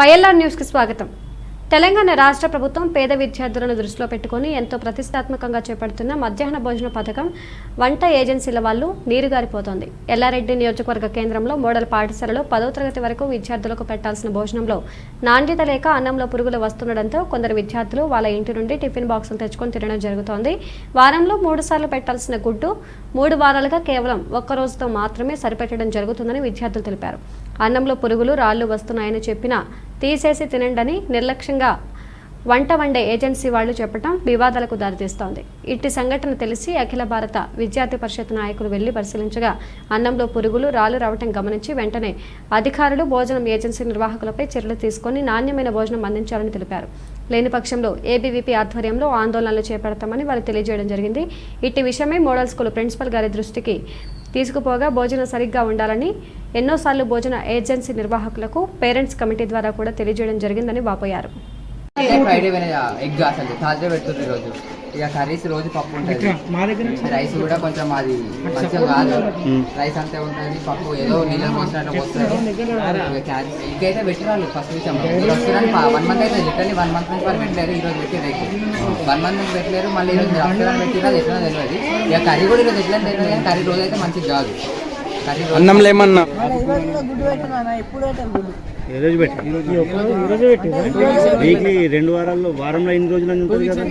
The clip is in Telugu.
వైఎల్ఆర్ న్యూస్కి స్వాగతం. తెలంగాణ రాష్ట్ర ప్రభుత్వం పేద విద్యార్థులను దృష్టిలో పెట్టుకుని ఎంతో ప్రతిష్టాత్మకంగా చేపడుతున్న మధ్యాహ్న భోజన పథకం వంట ఏజెన్సీల వాళ్ళు నీరుగారిపోతోంది. ఎల్లారెడ్డి నియోజకవర్గ కేంద్రంలో మోడల్ పాఠశాలలో పదో తరగతి వరకు విద్యార్థులకు పెట్టాల్సిన భోజనంలో నాణ్యత లేక అన్నంలో పురుగులు వస్తుండడంతో కొందరు విద్యార్థులు వాళ్ళ ఇంటి నుండి టిఫిన్ బాక్సులు తెచ్చుకొని తినడం జరుగుతోంది. వారంలో మూడు సార్లు పెట్టాల్సిన గుడ్డు మూడు వారాలుగా కేవలం ఒక్క రోజుతో మాత్రమే సరిపెట్టడం జరుగుతుందని విద్యార్థులు తెలిపారు. అన్నంలో పురుగులు రాళ్ళు వస్తున్నాయని చెప్పినా తీసేసి తినండని నిర్లక్ష్యంగా వంట వండే ఏజెన్సీ వాళ్ళు చెప్పడం వివాదాలకు దారితీస్తోంది. ఇట్టి సంఘటన తెలిసి అఖిల భారత విద్యార్థి పరిషత్ నాయకులు వెళ్ళి పరిశీలించగా అన్నంలో పురుగులు రాళ్ళు రావటం గమనించి వెంటనే అధికారులు భోజనం ఏజెన్సీ నిర్వాహకులపై చర్యలు తీసుకొని నాణ్యమైన భోజనం అందించాలని తెలిపారు. లేని పక్షంలో ఏబీవీపీ ఆధ్వర్యంలో ఆందోళనలు చేపడతామని వారు తెలియజేయడం జరిగింది. ఇట్టి విషయమై మోడల్ స్కూల్ ప్రిన్సిపల్ గారి దృష్టికి తీసుకుపోగా భోజనం సరిగ్గా ఉండాలని ఎన్నోసార్లు భోజన ఏజెన్సీ నిర్వాహకులకు పేరెంట్స్ కమిటీ ద్వారా కూడా తెలియజేయడం జరిగిందని వాపోయారు. ఫ్రైడే ఎగ్ అసలు. థర్స్డే పెడుతుంది రోజు ఇక కర్రీస్ రోజు పప్పు ఉంటుంది. మా దగ్గర రైస్ కూడా కొంచెం అది మంచిగా కాదు. రైస్ అంతే ఉంటుంది పప్పు ఏదో నీళ్ళ పోసినట్టు పోస్తారు. ఎగ్ అయితే పెట్టినారు ఫస్ట్ విషయం. మీరు వస్తున్నారని వన్ మంత్ అయితే లిటరల్లీ వన్ మంత్ నుంచి వాళ్ళు పెట్టలేరు ఈ రోజు పెట్టారు ఎగ్. వన్ మంత్ నుంచి పెట్టలేరు మళ్ళీ ఈరోజు వస్తున్నారని పెట్టినా ఎట్లా తెలియదు ఇక కర్రీ కూడా ఈరోజు ఎట్లా తెలియదు కానీ కర్రీ రోజు అయితే మంచిది కాదు. కర్రీ రోజు అన్నంలో పెట్టి. ఈ రోజు వీక్లీ రెండు వారాల్లో వారంలో ఎన్ని రోజులు ఉంటుంది కదా?